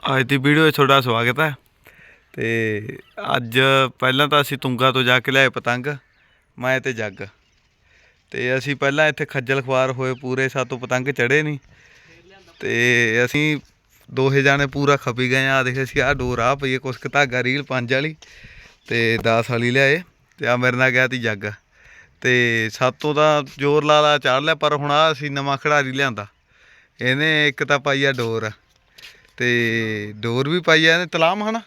ਅੱਜ ਦੀ ਵੀਡੀਓ ਵਿੱਚ ਤੁਹਾਡਾ ਸਵਾਗਤ ਹੈ। ਤੇ ਅੱਜ ਪਹਿਲਾਂ ਤਾਂ ਅਸੀਂ ਤੁੰਗਾ ਤੋਂ ਜਾ ਕੇ ਲਿਆਏ ਪਤੰਗ, ਮੈਂ ਤੇ ਜੱਗ। ਤੇ ਅਸੀਂ ਪਹਿਲਾਂ ਇੱਥੇ ਖੱਜਲ ਖਵਾਰ ਹੋਏ, ਪੂਰੇ ਸਾਤੋਂ ਪਤੰਗ ਚੜੇ ਨਹੀਂ ਤੇ ਅਸੀਂ ਦੋਹੇ ਜਾਣੇ ਪੂਰਾ ਖਪੀ ਗਏ ਆ ਦੇਖ, ਅਸੀਂ ਆ ਡੋਰ ਆ ਪਈ ਕੁਛ ਕੁ ਧਾਗਾ, ਰੀਲ ਪੰਜ ਵਾਲੀ ਤੇ 10 ਵਾਲੀ ਲਿਆਏ ਤੇ ਆ ਮੇਰੇ ਨਾਲ ਗਿਆ ਤੀ ਜੱਗ। ਤੇ ਸਾਤੋਂ ਤਾਂ ਜ਼ੋਰ ਲਾ ਲਾ ਚਾੜ ਲਿਆ, ਪਰ ਹੁਣ ਆ ਅਸੀਂ ਨਵਾਂ ਖਿਡਾਰੀ ਲਿਆਂਦਾ। ਇਹਨੇ ਇੱਕ ਤਾਂ ਪਾਈ ਆ ਡੋਰ। ਤੇ ਡੋਰ ਵੀ ਪਾਈ ਆ, ਇਹਨੇ ਤਲਾਮ ਹਨਾ?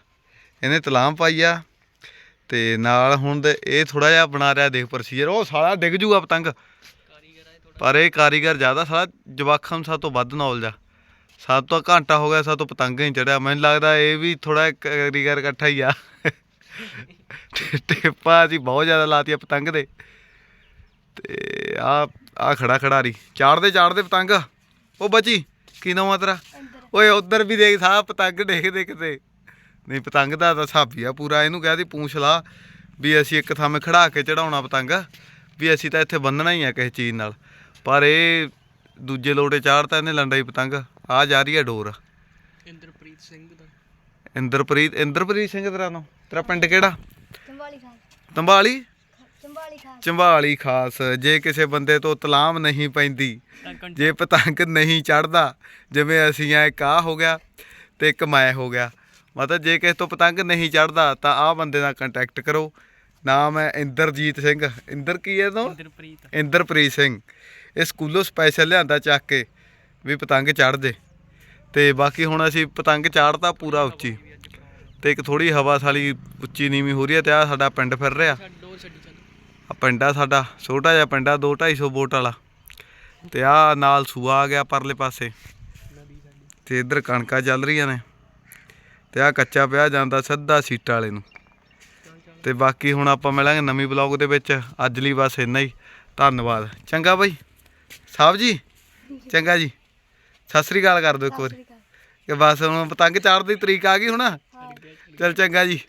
ਇਹਨੇ ਤਲਾਮ ਪਾਈ ਆ। ਤੇ ਨਾਲ ਹੁਣ ਦੇ ਇਹ ਥੋੜਾ ਜਿਹਾ ਬਣਾ ਰਿਹਾ, ਦੇਖ ਪ੍ਰੋਸੀਜਰ ਉਹ ਸਾਲਾ ਡਿੱਗ ਜੂਗਾ ਪਤੰਗ। ਪਰ ਇਹ ਕਾਰੀਗਰ ਜ਼ਿਆਦਾ ਸਾਲਾ ਜਵਾਖਮ ਨੂੰ ਸਭ ਤੋਂ ਵੱਧ ਨੌਲੇਜ ਆ। ਸਭ ਤੋਂ ਘੰਟਾ ਹੋ ਗਿਆ, ਸਭ ਤੋਂ ਪਤੰਗ ਹੀ ਚੜਿਆ। ਮੈਨੂੰ ਲੱਗਦਾ ਇਹ ਵੀ ਥੋੜਾ ਕਾਰੀਗਰ ਇਕੱਠਾ ਹੀ ਆ। ਟੇਪਾ ਜੀ ਬਹੁਤ ਜ਼ਿਆਦਾ ਲਾਤੀਆ ਪਤੰਗ ਦੇ। ਤੇ ਆ ਆ ਖੜਾ ਖੜਾਰੀ ਚਾੜਦੇ ਚਾੜਦੇ ਪਤੰਗ। ਉਹ ਬੱਚੀ, ਕੀ ਨਾਮ ਆ ਤੇਰਾ? ਓਏ ਉਧਰ ਵੀ ਦੇਖ ਸਾਹ ਪਤੰਗ ਦੇਖਦੇ ਕਿਤੇ। ਨਹੀਂ ਪਤੰਗ ਦਾ ਤਾਂ ਸਾਬੀ ਆ ਪੂਰਾ ਇਹਨੂੰ ਕਹਿ ਦੀ ਪੂੰਛ ਲਾ ਵੀ ਅਸੀਂ ਇੱਕ ਥਾਂ ਖੜਾ ਕੇ ਚੜਾਉਣਾ ਪਤੰਗ ਵੀ ਅਸੀਂ ਤਾਂ ਇੱਥੇ ਬੰਨਣਾ ਹੀ ਆ ਕਿਸੇ ਚੀਜ਼ ਨਾਲ। ਪਰ ਇਹ ਦੂਜੇ ਲੋਟੇ ਚਾੜਤਾ ਇਹਨੇ ਲੰਡਾ ਹੀ ਪਤੰਗ ਆ ਜਾ ਰਹੀ ਹੈ ਡੋਰ। ਇੰਦਰਪ੍ਰੀਤ ਸਿੰਘ ਦਾ। ਇੰਦਰਪ੍ਰੀਤ ਇੰਦਰਪ੍ਰੀਤ ਸਿੰਘ ਤੇਰਾ ਨਾਮ? ਤੇਰਾ ਪਿੰਡ ਕਿਹੜਾ? ਚੰਬਾਲੀ ਖਾਨ। ਤੰਬਾਲੀ? ਚੰਬਾਲੀ ਖਾਸ ਜੇ ਕਿਸੇ ਬੰਦੇ ਤੋਂ ਤਲਾਮ ਨਹੀਂ ਪੈਂਦੀ ਜੇ ਪਤੰਗ ਨਹੀਂ ਚੜਦਾ ਜਿਵੇਂ ਅਸੀਂ ਆ ਇੱਕ ਆ ਹੋ ਗਿਆ ਤੇ ਇੱਕ ਮੈਂ ਹੋ ਗਿਆ। ਮਤਲਬ ਜੇ ਕਿਸੇ ਤੋਂ ਪਤੰਗ ਨਹੀਂ ਚੜਦਾ ਤਾਂ ਆਹ ਬੰਦੇ ਨਾਲ ਕੰਟੈਕਟ ਕਰੋ। ਨਾਮ ਹੈ ਇੰਦਰਜੀਤ ਸਿੰਘ। ਇੰਦਰ ਕੀ ਹੈ ਤੋ ਇੰਦਰਪ੍ਰੀਤ। ਇੰਦਰਪ੍ਰੀਤ ਸਿੰਘ। ਇਹ ਸਕੂਲੋਂ ਸਪੈਸ਼ਲ ਲਿਆਂਦਾ ਚੱਕ ਕੇ ਵੀ ਪਤੰਗ ਚੜ੍ਹ ਦੇ। ਤੇ ਬਾਕੀ ਹੁਣ ਅਸੀਂ ਪਤੰਗ ਚਾੜਤਾ ਪੂਰਾ ਉੱਚੀ। ਤੇ ਇੱਕ ਥੋੜੀ ਹਵਾ ਸਾਲੀ ਉੱਚੀ ਨੀਵੀਂ ਹੋ ਰਹੀ ਹੈ ਤੇ ਆ ਸਾਡਾ ਪਿੰਡ ਫਿਰ ਰਿਹਾ। ਆ ਪਿੰਡਾ ਸਾਡਾ ਛੋਟਾ ਜਿਹਾ ਪਿੰਡਾ 2 250 ਵੋਟ ਵਾਲਾ। ਤੇ ਆ ਨਾਲ ਸੂਆ ਆ ਗਿਆ ਪਰਲੇ ਪਾਸੇ। ਤੇ ਇੱਧਰ ਕਣਕਾਂ ਚੱਲ ਰਹੀਆਂ ਨੇ। ਤੇ ਆ ਕੱਚਾ ਪਿਆ ਜਾਂਦਾ ਸਿੱਧਾ ਸੀਟਾਂ ਵਾਲੇ ਨੂੰ। ਤੇ ਬਾਕੀ ਹੁਣ ਆਪਾਂ ਮਿਲਾਂਗੇ ਨਵੀਂ ਬਲੌਗ ਦੇ ਵਿੱਚ। ਅੱਜ ਲਈ ਬਸ ਇੰਨਾ ਹੀ। ਧੰਨਵਾਦ। ਚੰਗਾ ਬਾਈ। ਸਾਹਿਬ ਜੀ ਚੰਗਾ ਜੀ। ਸਤਿ ਸ੍ਰੀ ਅਕਾਲ ਕਰ ਦਿਓ ਇੱਕ ਵਾਰੀ। ਕਿ ਬਸ ਹੁਣ ਪਤੰਗ ਚਾੜਨ ਦੀ ਤਰੀਕ ਆ ਗਈ ਹੁਣ। ਚਲ ਚੰਗਾ ਜੀ।